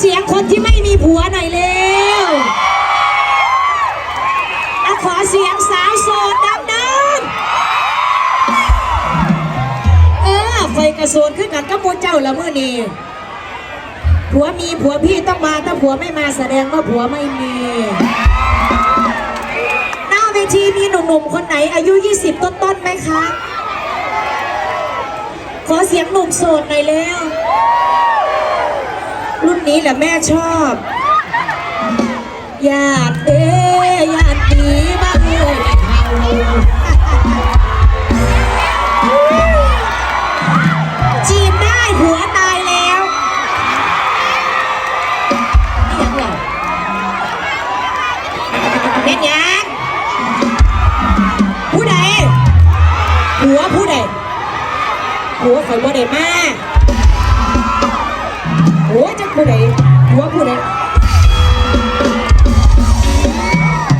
เสียงคนที่ไม่มีผัวหน่อยเร็วอะขอเสียงสาวโสดดังๆเออไฟกระโซนขึ้นกันก็มูเจ้าละเมื่อนี้ผัวมีผัวพี่ต้องมาถ้าผัวไม่มาแสดงว่าผัวไม่มีหน้าเวทีมีหนุ่มๆคนไหนอายุ 20 ต้นๆไหมคะ ขอเสียงหนุ่มโสดหน่อยเร็ว รุ่นนี้แหละแม่ชอบญาติเด้ญาติดีบ้านเลยเท่าจีบได้หัวตายแล้วนี่ยังเหรอเป็นยังผู้ใดหัวผู้ใดหัวข่อยบ่ได้มาหัวจะ ผู้ใดหัวผู้ใด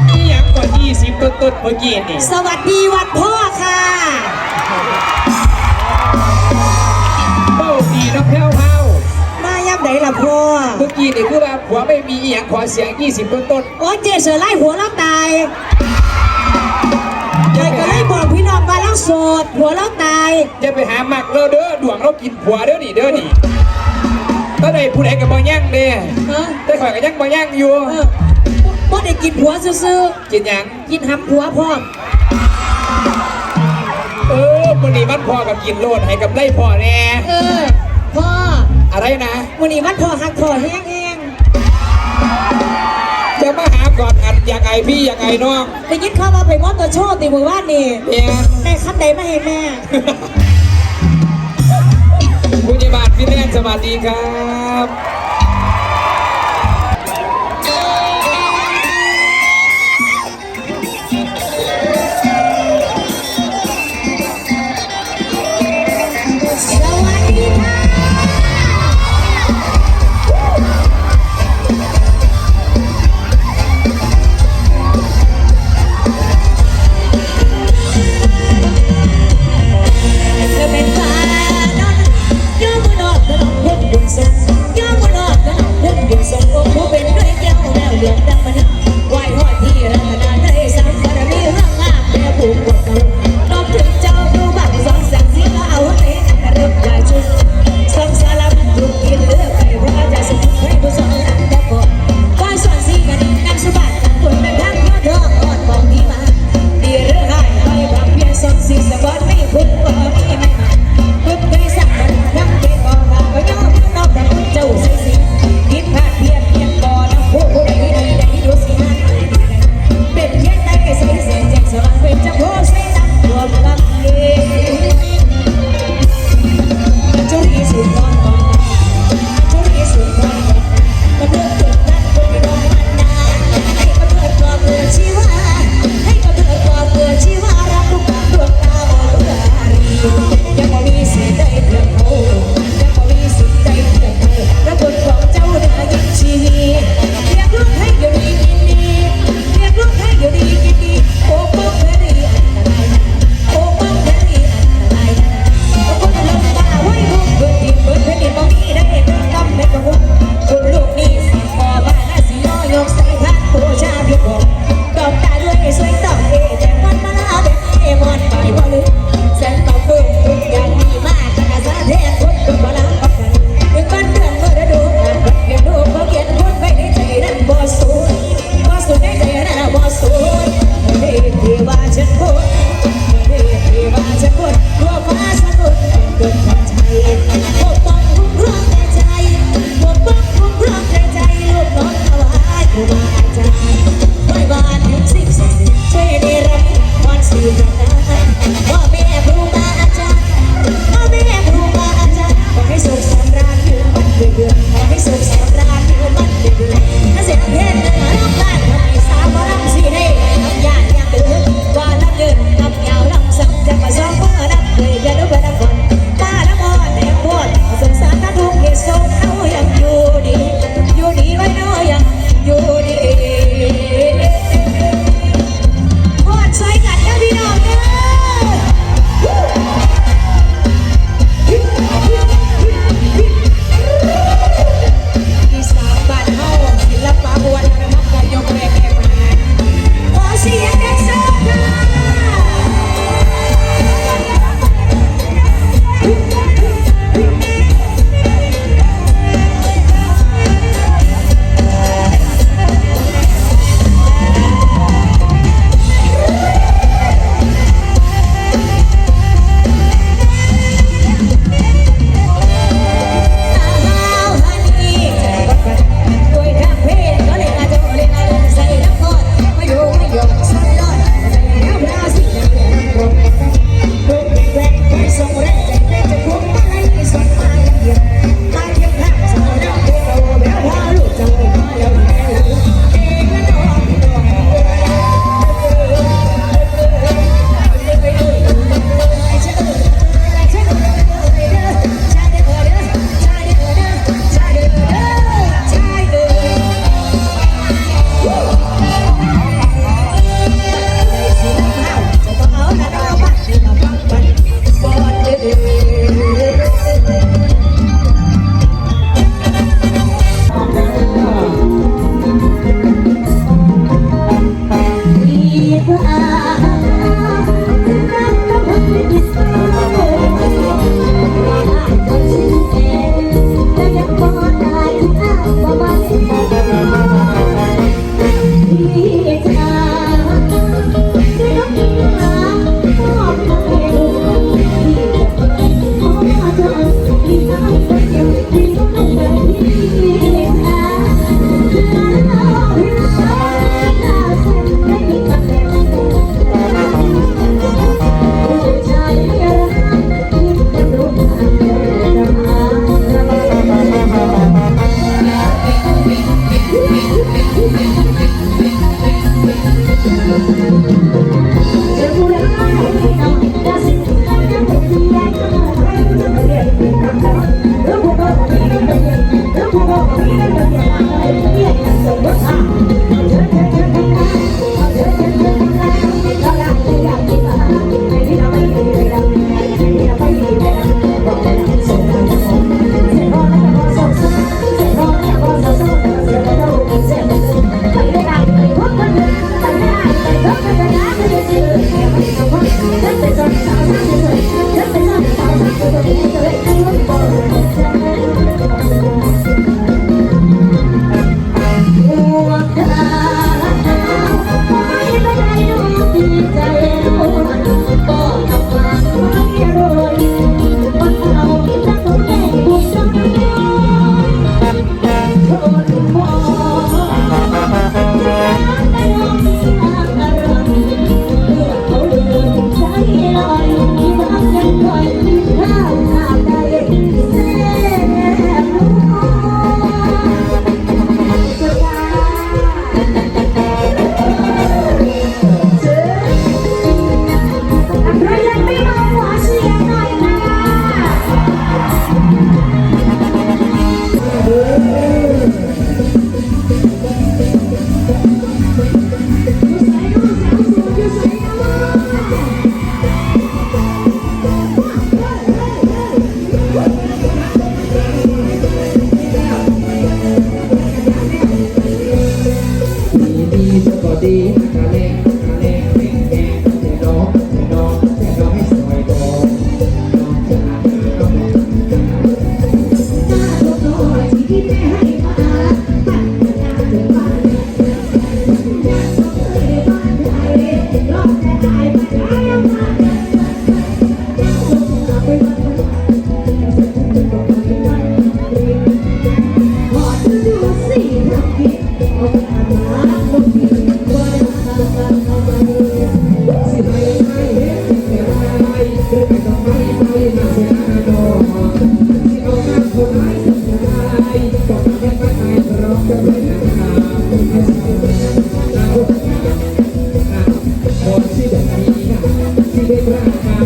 นี่ยังกว่า20ต้นต้นๆเมื่อกี้นี่สวัสดีวันพ่อค่ะเป้าดีน้ำแพ้วเผามายับไหนล่ะพ่อเมื่อกี้นี่คือว่าผัวไม่มีอีหยังขอเสียง20ต้นต้นโอ้เจเสือไล่หัวเราตายๆอย่าใครไปก็หาไล่บอกพี่น้องว่าเราโสดหัวเราตายอย่าไปหาหมักเราเด้อดวงเรากินผัวเด้อนี่เด้อนี่ ตอนใดผู้ใดกับบ่ย่งเด้เออแต่ข่อยก็ยังบ่ย่งอยู่ เออบ่ได้กินผัวซื่อกินหยัง ๆกินหำผัวพร้อมเออมื้อนี้มันพอกับกินโลดให้กับไล่พ่อแน่ เออพ่ออะไรนะวันนี้วันพ่อหักพ่อแห้งจะมาหากอนอันอยากไอพี่อยากไอน้องๆได้ยินข่าวว่าไปมอเตอร์โชว์ติมือว่านนี่เนี่ยแม่คันใดมาให้แม่ ผู้ใหญ่บานพี่แนนสวัสดีครับ ครับ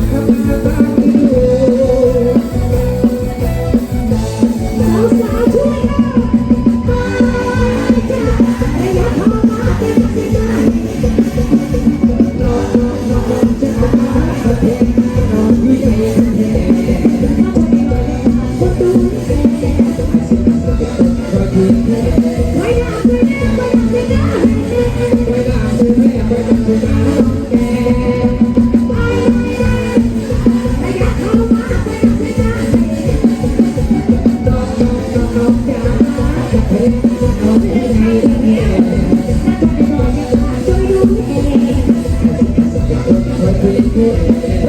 Música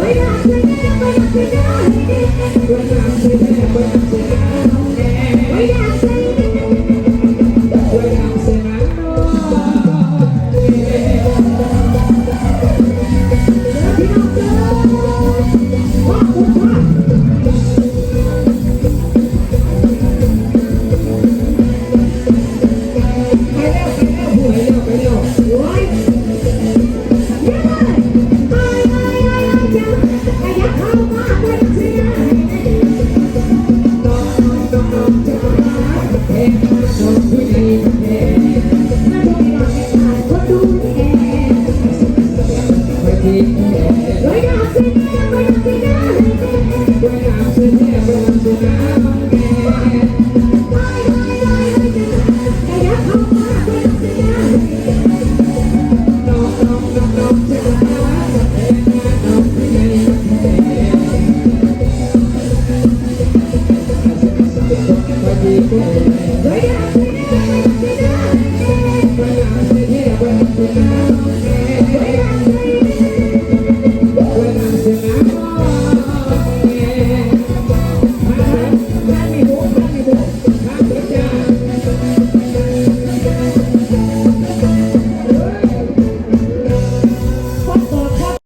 We're not